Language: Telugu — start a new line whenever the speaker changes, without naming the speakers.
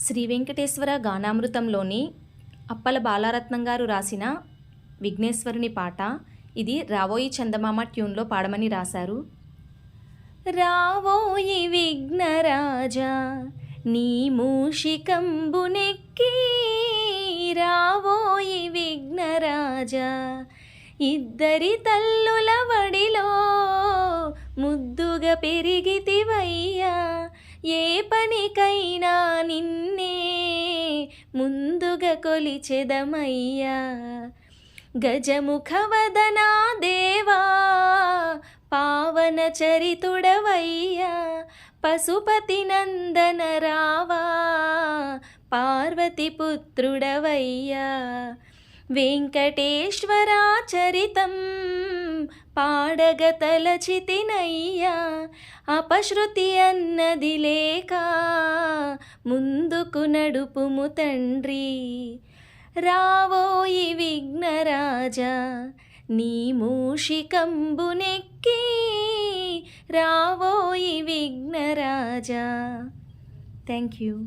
శ్రీ వెంకటేశ్వర గానామృతంలోని అప్పల బాలారత్నం గారు రాసిన విఘ్నేశ్వరుని పాట ఇది రావోయి చందమామ ట్యూన్లో పాడమని రాశారు. రావోయి విఘ్నరాజా నీ మూషికంబునెక్కి రావోయి విఘ్నరాజా ఇద్దరి తల్లుల వడిలో ముద్దుగా పెరిగి ఏ పనికైనా నిన్నే ముందుగా కొలిచెదమయ్యా. గజముఖవదనా దేవా పావన చరితుడవయ్యా. పశుపతి నందన రావా పార్వతి పుత్రుడవయ్యా. వెంకటేశ్వరా చరితం పాడగ తలచితినయ్యా. అపశృతి అన్నది లేక ముందుకు నడుపుము తండ్రి. రావోయి విఘ్నరాజా నీ మూషికంబునెక్కి రావోయి విఘ్నరాజా థ్యాంక్ యూ